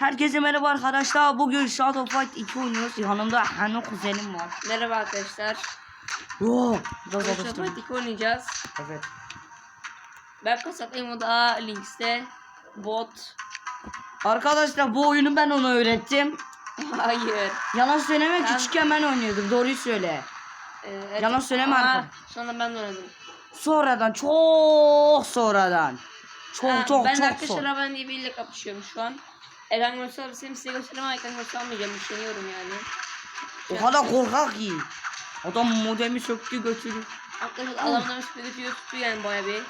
Herkese merhaba arkadaşlar. Bugün Shadow Fight 2 oynuyoruz. Yanımda Hano kuzenim var. Merhaba arkadaşlar. Yo, biraz Bugün alıştım. Şapatik oynayacağız. Evet. Ben kasaklıyım o da Links'te. Bot. Arkadaşlar bu oyunu ben ona öğrettim. Hayır. Yalan söyleme Ben- küçükken ben oynuyordum. Doğruyu söyle. Ee, evet. Yalan söyleme Aa. Sonra ben de oynadım. Sonradan çok sonradan. Çok Ha, çok ben çok arkadaşlar sonra. ben diye biriyle kapışıyorum şu an. Görüntüsü alırsam size ekran görüntüsü almayacağım. Üşeniyorum yani. O kadar korkak ki. Adam modemi söktü götürdü. Arkadaşlar adamlar üstüne götürüyor tuttu yani baya bir.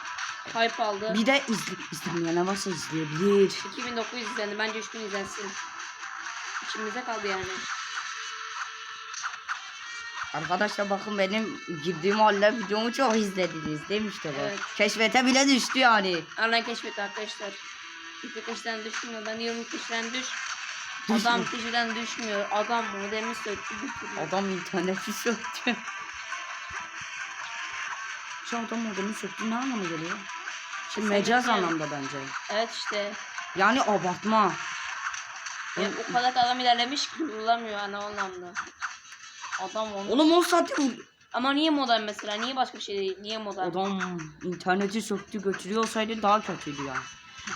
Hype aldı. Bir de izle, izlemeyenler varsa izleyebilir. 2900 izlendi. Bence 3000 izlensin. İçimizde kaldı yani. Arkadaşlar bakın benim girdiğim halle videomu çok izlediniz demişti bu. Evet. Keşfete bile düştü yani. Arna keşfetti arkadaşlar. Bir kişiden düşmüyor. Ben 20 kişiden düş. Adam kişiden düşmüyor. Adam modemi söktü. Adam interneti söktü. Şu adam modemi söktü ne anlama geliyor? Şimdi Sen mecaz anlamda bence. Evet işte. Yani abartma. Ya, o kadar da adam ilerlemiş ki bulamıyor ana o anlamda. Adam onu. Oğlum o saatte Ama niye modem mesela? Niye başka bir şey değil? Niye modem? adam interneti söktü götürüyor olsaydı daha kötüydü ya.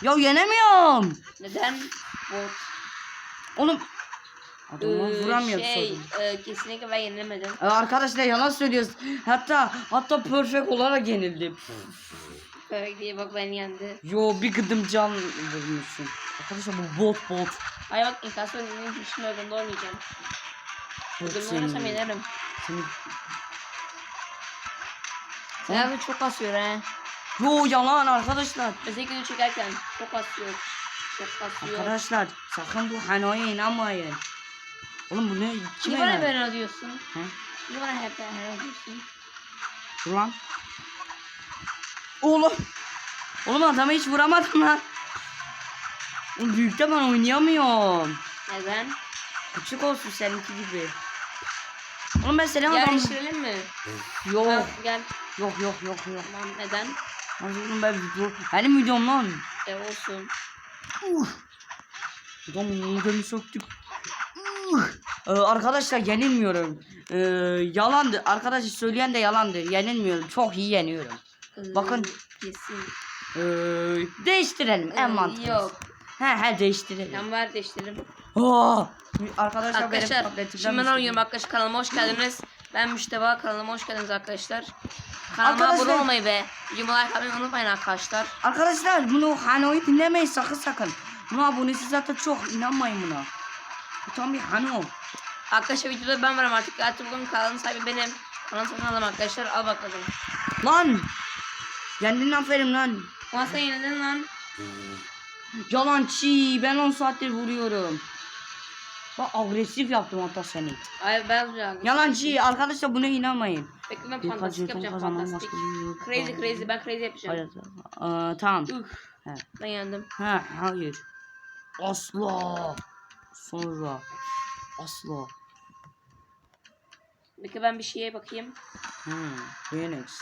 Ya yenemiyorum. Neden? Bot. Oğlum adamı Ee, vuramıyor şey, e, kesinlikle ben yenilemedim. Ee, Arkadaşlar yalan söylüyoruz. Hatta hatta perfect olarak yenildim. Böyle diye bak ben yendi. Yo bir gıdım can vurmuşsun. Arkadaşlar bu bot bot. Ay bak inkasyon girişim öğreninde oynayacağım. Bot Bugün oynasam seni. yenerim. Seni... Silahı çok kasıyor he. Yo yalan arkadaşlar. Özellikle çekerken çok kasıyor. Çok kasıyor. Arkadaşlar sakın bu Hano'ya inanmayın. Oğlum bu ne? Kim Niye bana inan? böyle diyorsun? He? Niye bana hep böyle diyorsun? Dur lan. Oğlum. Oğlum adamı hiç vuramadım lan. Oğlum büyükte ben oynayamıyorum. Neden? Küçük olsun seninki gibi. Oğlum ben senin Gel adam... işleyelim mi? Yok. Ha, gel. Yok yok yok yok. Tamam neden? Oğlum ben video... Benim videom lan. E olsun. Adam modemi söktük. Ee, arkadaşlar yenilmiyorum. Ee, yalandı. Arkadaşlar söyleyen de yalandı. Yenilmiyorum. Çok iyi yeniyorum. Ee, Bakın. Kesin. Ee, değiştirelim en Ee, mantıklısı. Yok. He he değiştirelim. Yan ver değiştirelim. Aa, arkadaşlar, Arkadaşlar tabletimden şimdi ben şey oynuyorum arkadaşlar kanalıma hoş geldiniz. Ben Müşteba kanalıma hoş geldiniz arkadaşlar. Kanalıma Arkadaşlar- abone olmayı ve videomu like atmayı unutmayın arkadaşlar. Arkadaşlar bunu Hano'yu dinlemeyin sakın sakın. Buna abonesi zaten çok inanmayın buna. Bu tam bir Hano. Arkadaşlar videoda ben varım artık. Artık bugün kanalın sahibi benim. Kanal satın aldım arkadaşlar. Al bakalım. Lan. Kendin aferin lan. Ama sen yenildin lan. Yalancı. Ben 10 saattir vuruyorum. Bak agresif yaptım hatta seni. Ay ben olacağım. Yalancı. Arkadaşlar buna inanmayın. Bekle ben Bir fantastik yapacağım fantastik. yok. Crazy crazy ben crazy yapacağım. Hayır. Ee, tamam. Üf, He. ben yendim. Ha, hayır. Asla. Sonra. Asla. Bekle ben bir şeye bakayım. Hmm, Phoenix.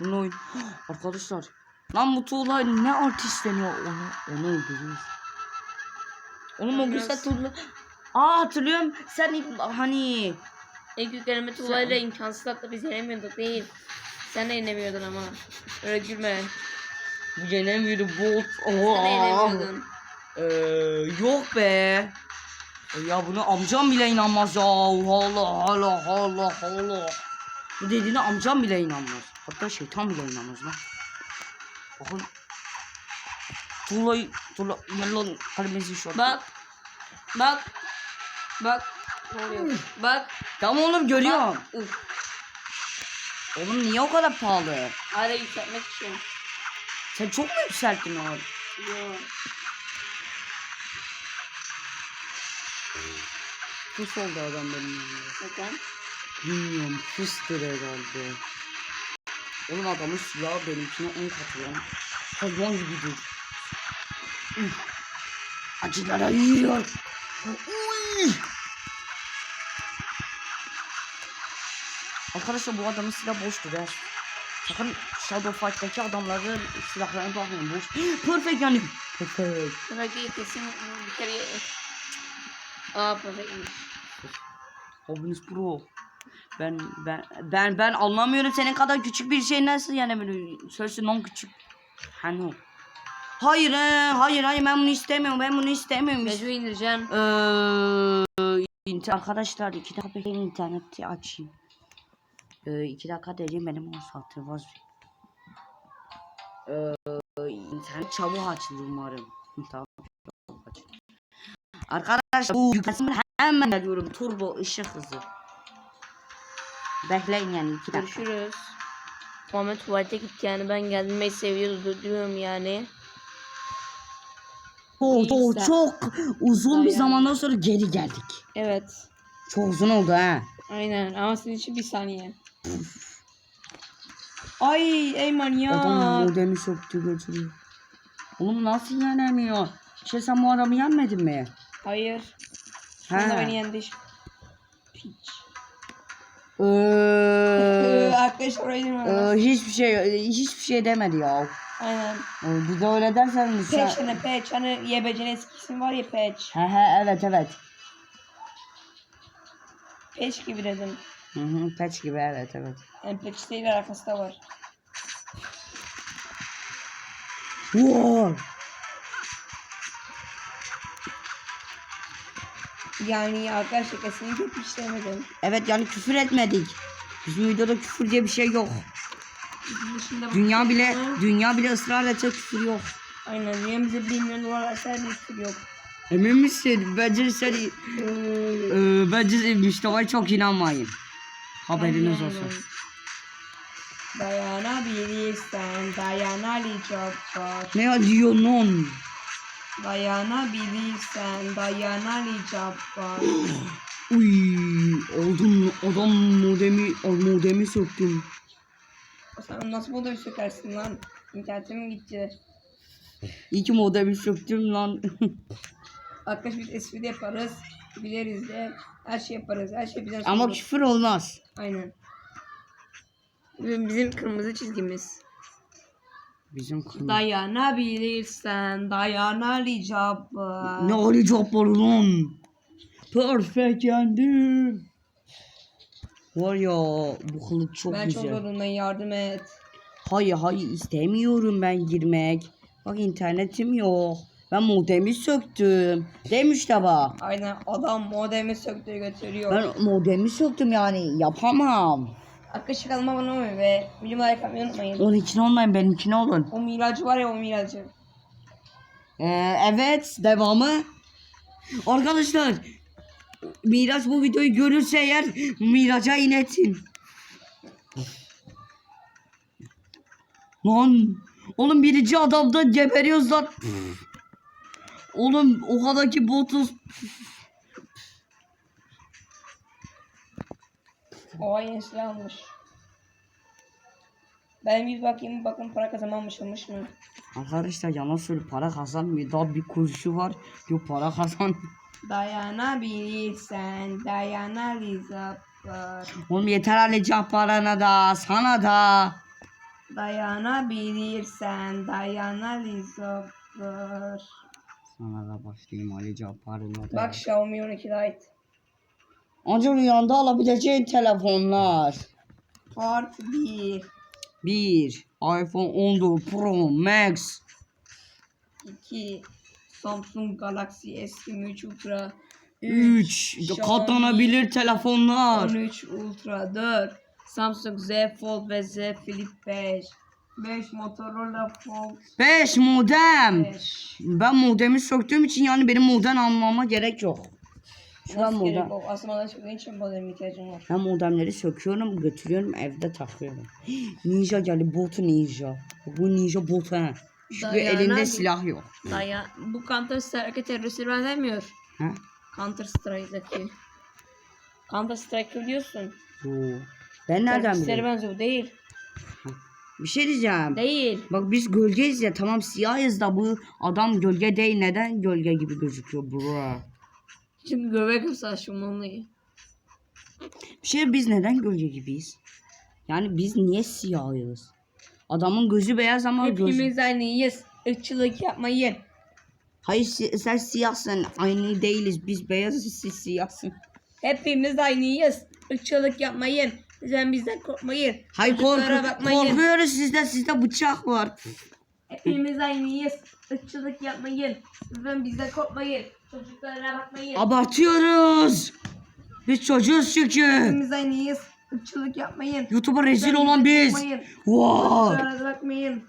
Bunun oyun. Arkadaşlar. Lan bu tuğla ne artistleniyor onu onu öldürürüz. Oğlum o sen tuğla. Aa hatırlıyorum. Sen ilk- hani büyük elime tuğlayla imkansız hatta biz yenemiyorduk değil. Sen de yenemiyordun ama. Öyle gülme. biri bot. Sen de yenemiyordun. Ee, yok be. Ya bunu amcam bile inanmaz ya. Allah Allah Allah Allah. Bu dediğine amcam bile inanmaz. Hatta şeytan bile inanmaz lan. Bakın. Tuğla, tuğla, yalan kalemesi şu. Bak. Bak. Bak. Ne oluyor? Bak. Tamam oğlum görüyorum. Bak. Uf. Oğlum niye o kadar pahalı? Hala yükseltmek için. Sen çok mu yükselttin abi? Yo. Pus oldu adam benim yanımda. Neden? Bilmiyorum pustur herhalde. Oğlum adamın silahı benimkine 10 katı lan. Hayvan gibidir. Acılara yiyor. Uy. Arkadaşlar bu adamın silahı boştur ya. Sakın Shadow Fight'taki adamların silahlarına bakmayın boş. Perfect yani. Perfect. Belki kesin bir kere Aa perfectmiş. Hobiniz Pro. Ben ben ben ben anlamıyorum senin kadar küçük bir şey nasıl yani böyle sözü non küçük. Hani Hayır he, hayır hayır ben bunu istemiyorum ben bunu istemiyorum. Mecbur indireceksin. Eee inter- arkadaşlar iki dakika bekleyin interneti açayım. Eee iki dakika dediğim benim 10 saattir var. Eee internet çabuk açılır umarım. tamam. Arkadaşlar bu yükselsin hemen geliyorum turbo ışık hızı. Bekleyin yani iki dakika. Görüşürüz. Muhammed tuvalete gitti yani ben gelmeyi seviyordu diyorum yani. Çok, çok, çok uzun bir Dayan. zamandan sonra geri geldik. Evet. Çok uzun oldu ha. Aynen ama senin için bir saniye. Ay ey manyak. Adam modemi söktü götürüyor. Oğlum nasıl yenemiyor? Şey sen bu adamı yenmedin mi? Hayır. He. Sonra beni yendi. Piç. Ee, Arkadaşlar orayı ee, hiçbir şey hiçbir şey demedi ya. Aynen. Ee, Bir de öyle dersen sen... Peç hani peç hani yebecin eski isim var ya peç. He he evet evet. Peç gibi dedim. Hı hı peç gibi evet evet. Yani peç değil alakası da var. Wow. Yani arkadaşlar kesinlikle demedim. Evet yani küfür etmedik. Bizim videoda küfür diye bir şey yok. Dünya bile dünya bile ısrar etse küfür yok. Aynen. Niye bize 1 milyon dolar bir küfür yok. Emin misin? Bence sen ee, bence Mustafa'ya çok inanmayın. Haberiniz olsun. Dayanabilirsen dayanamayacak var. Ne diyor non? Dayanabilirsen dayanamayacak var. Uy, oldum adam modemi modemi söktüm. Sen nasıl model sökersin lan? İnternetim gitti. İyi ki modemi söktüm lan. Arkadaş biz espri yaparız. Bileriz de. Her şey yaparız. Her şey bizden Ama sorulur. küfür olmaz. Aynen. Bizim bizim kırmızı çizgimiz. Bizim kırmızı. Dayanabilirsen dayanamayacak var. Ne Cabbar lan? Perfect yendim. Var ya bu kılıç çok ben çok güzel. zorundayım yardım et. Hayır hayır istemiyorum ben girmek. Bak internetim yok. Ben modemi söktüm. Demiş de bak. Aynen adam modemi söktü götürüyor. Ben modemi söktüm yani yapamam. Arkadaşlar kanalıma abone olmayı ve videomu like atmayı unutmayın. Onun için olmayın benimkine olun. O miracı var ya o miracı. Ee, evet devamı. Arkadaşlar Miraç bu videoyu görürse eğer Miraç'a inetin. Lan oğlum birinci adamda geberiyoruz lan. Oğlum o kadar ki botuz. O yeni silah almış. Ben bir bakayım bakın para kazanmamışmış mı? Arkadaşlar yalan söyle para kazanmıyor. Daha bir kuruşu var. Yok para kazan. Dayanabilirsen dayanabilirsen Oğlum yeter Ali Cabbar'ına da sana da. Dayanabilirsen dayanabilirsen Sana da başlayayım Ali Cabbar'ına da. Bak Xiaomi 12 Lite. Ancak rüyanda alabileceğin telefonlar. Part 1 1. iPhone 14 Pro Max. 2 Samsung Galaxy S23 Ultra 3. Katlanabilir telefonlar. 13 Ultra 4 Samsung Z Fold ve Z Flip 5 5 Motorola Fold 5 modem. 5 Ben modemi söktüğüm için yani benim modem almama gerek yok. Şu an Nasıl gerek modem. yok? Aslında bana çıktığı için modem ihtiyacım var. Ben modemleri söküyorum, götürüyorum, evde takıyorum. Ninja geldi, botu ninja. Bu ninja bot ha. Çünkü Dayanan elinde bir- silah yok. Daya bu Counter Strike teröristleri benzemiyor. Ha? Counter Strike'daki. Counter Strike biliyorsun. Yo. Ben nereden Teröristlere bileyim? benziyor. Değil. Bir şey diyeceğim. Değil. Bak biz gölgeyiz ya tamam siyahız da bu adam gölge değil neden gölge gibi gözüküyor bro? Şimdi göbek ıslaşım vallahi. Bir şey biz neden gölge gibiyiz? Yani biz niye siyahız? Adamın gözü beyaz ama gözü... Hepimiz aynıyız. Irkçılık yapmayın. Hayır si- sen siyahsın. Aynı değiliz. Biz beyazız siz siyahsın. Hepimiz aynıyız. Irkçılık yapmayın. Lütfen bizden korkmayın. Hayır Çocuklara korku, bakmayın. korkuyoruz sizden. Sizde bıçak var. Hepimiz aynıyız. Irkçılık yapmayın. Lütfen bizden korkmayın. Çocuklara bakmayın. Abartıyoruz. Biz çocuğuz çünkü. Hepimiz aynıyız. Irkçılık yapmayın. YouTube'a rezil olan biz. Wow. Çocuklara bakmayın.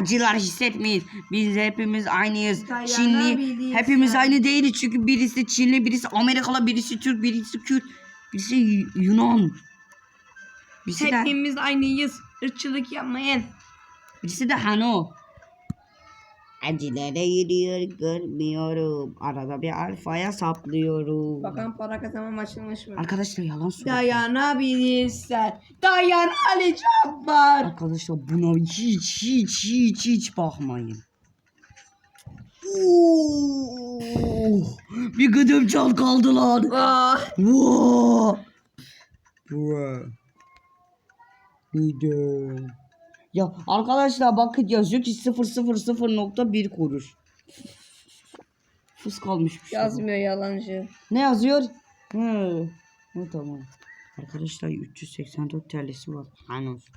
Acılar hissetmeyin. Biz hepimiz aynıyız. Dayanabildiğiniz Çinli. Hepimiz sen. aynı değiliz. Çünkü birisi Çinli, birisi Amerikalı, birisi Türk, birisi Kürt, birisi Y- Yunan. Birisi de, Hepimiz aynıyız. Irkçılık yapmayın. birisi de Hano. Acılara yürüyor görmüyorum. Arada bir alfaya saplıyorum. Bakalım para kazanmam açılmış mı? Arkadaşlar yalan söylüyor. Dayanabilirsen. Dayan Ali Cabbar. Arkadaşlar buna hiç hiç hiç hiç bakmayın. Oo, bir gıdım çal kaldı lan. Vah. Wow. Bruh. Video. Ya arkadaşlar bakın yazıyor ki 000.1 kuruş. Fıs kalmış bir şey. Yazmıyor yalancı. Ne yazıyor? Hı. Ne tamam. Arkadaşlar 384 TL'si var. Hani olsun.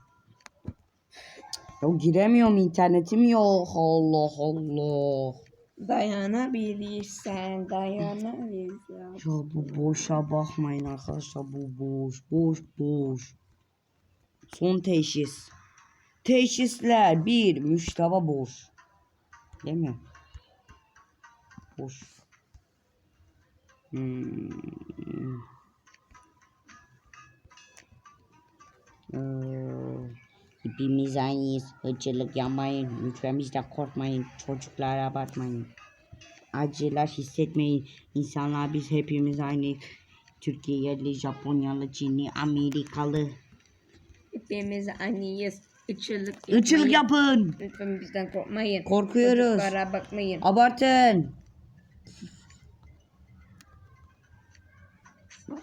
Ya giremiyorum internetim yok. Allah Allah. Dayanabilirsen dayanabilirsen. Ya bu boşa bakmayın arkadaşlar bu boş boş boş. Son teşhis. Teşhisler bir müştaba boş. Değil mi? Boş. Hmm. Ee, hepimiz aynıyız. Hırçılık yapmayın. Lütfen bizden korkmayın. Çocuklara abartmayın. Acılar hissetmeyin. İnsanlar biz hepimiz aynı. Türkiye yerli, Japonyalı, Çinli, Amerikalı. Aynıyız. Irkçılık Irkçılık yapmayın. yapın. Lütfen bizden korkmayın. Korkuyoruz. Çocuklara bakmayın. Abartın.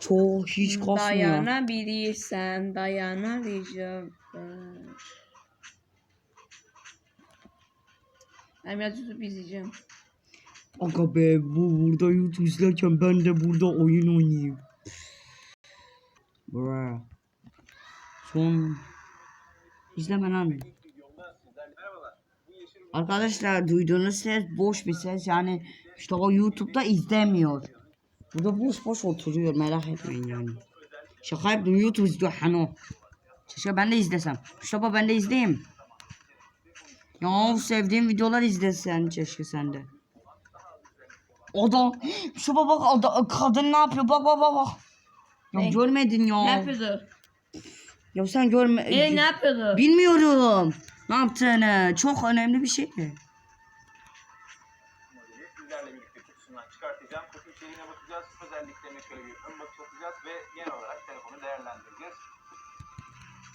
Çok hiç kasmıyor. Dayanabilirsen dayanabilirsin. Ben biraz tutup izleyeceğim. Aga be bu burada YouTube izlerken ben de burada oyun oynayayım. Bra. Son. İzleme lan. Arkadaşlar duyduğunuz ses boş bir ses yani işte o YouTube'da izlemiyor. Burada boş boş oturuyor merak etmeyin yani. Şaka yaptım YouTube izliyor Hano. Keşke ben de izlesem. Mustafa ben de izleyeyim. Ya sevdiğim videolar izlesen keşke sen de. Adam şu bak ada, kadın ne yapıyor bak bak bak bak. Ya görmedin ya. Ne yapıyordu? Ya sen görme. E, ne yapıyordu? Bilmiyorum. Ne yaptığını. Çok önemli bir şey. sizlerle birlikte kutusundan çıkartacağım. Kutu içeriğine bakacağız. Özelliklerine şöyle bir ön bakış atacağız ve genel olarak telefonu değerlendireceğiz.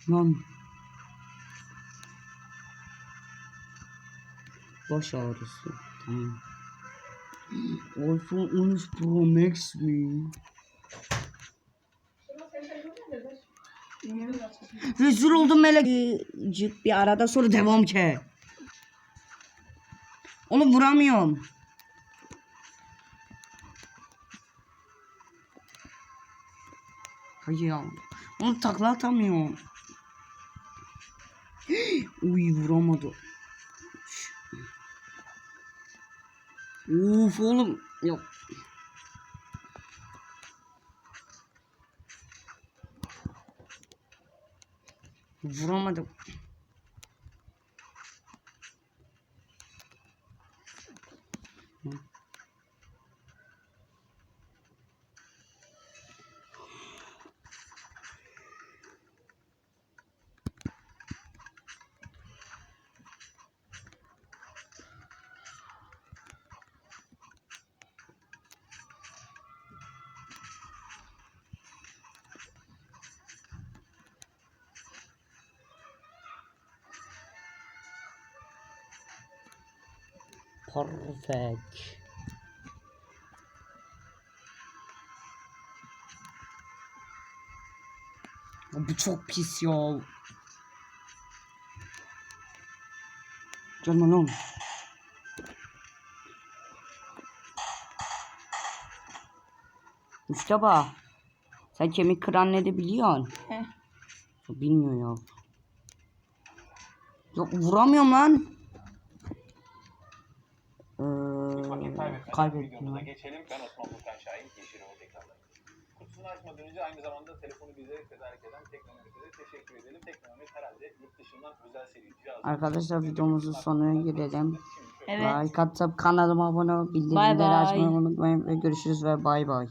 Lan. Baş ağrısı. Tamam. iPhone 13 Pro Max mi? Rezil oldum melek. Bir arada sonra devam ki. Oğlum vuramıyorum. Hayır ya. Onu takla atamıyorum. Uy vuramadı. Uf oğlum. Yok. Vuramadım. Perfect. Bu çok pis ya. Canım oğlum. Mustafa. Sen kemik kıran ne de biliyorsun. He. Bilmiyor ya. Yok vuramıyorum lan. Kaybetmeden kaybettim. videomuza geçelim. Ben Osman Burkan Şahin, Yeşilyurt ekranları. Kutusunu açmadan önce aynı zamanda telefonu bize tedarik eden Teknomet'e de teşekkür edelim. Teknomet herhalde yurt dışından özel seri cihaz. Arkadaşlar videomuzun sonuna gelelim. Evet. Like atıp kanalıma abone olup bildirimleri açmayı unutmayın ve görüşürüz ve bay bay.